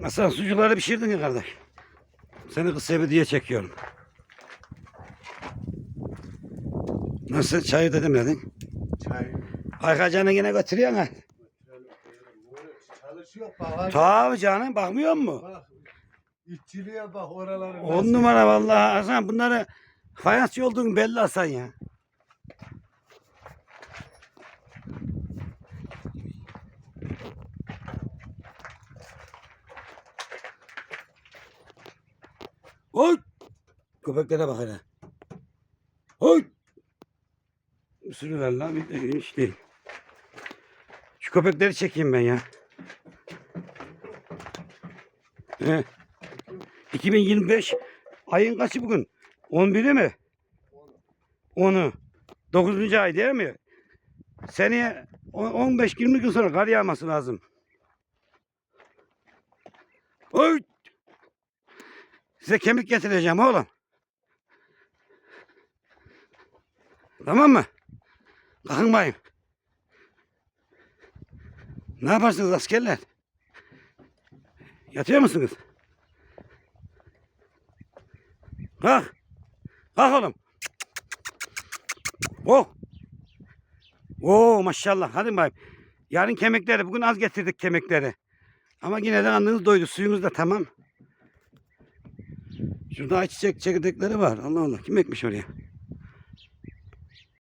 Hasan sucukları pişirdin ya kardeş. Seni kısa diye çekiyorum. Nasıl çayı da demledin? Çay. Aykacan'ı yine götürüyorsun ha. Çalışıyor bak. Tabii canım bakmıyor mu? Bak. İşçiliğe bak oraları. On numara vallahi Hasan bunları fayansçı olduğun belli Hasan ya. Oy! Köpeklere bak hele. Oy! Sürüler lan bir de hiç değil. Şu köpekleri çekeyim ben ya. He. 2025 ayın kaçı bugün? 11'i mi? 10'u. 9. ay değil mi? Seneye 15-20 gün sonra kar yağması lazım. Oy! Size kemik getireceğim oğlum. Tamam mı? Kalkın bayım. Ne yaparsınız askerler? Yatıyor musunuz? Kalk. Kalk oğlum. Oh. Oo maşallah. Hadi bayım. Yarın kemikleri. Bugün az getirdik kemikleri. Ama yine de karnınız doydu. Suyunuz da tamam. Şurada ayçiçek çekirdekleri var. Allah Allah. Kim ekmiş oraya?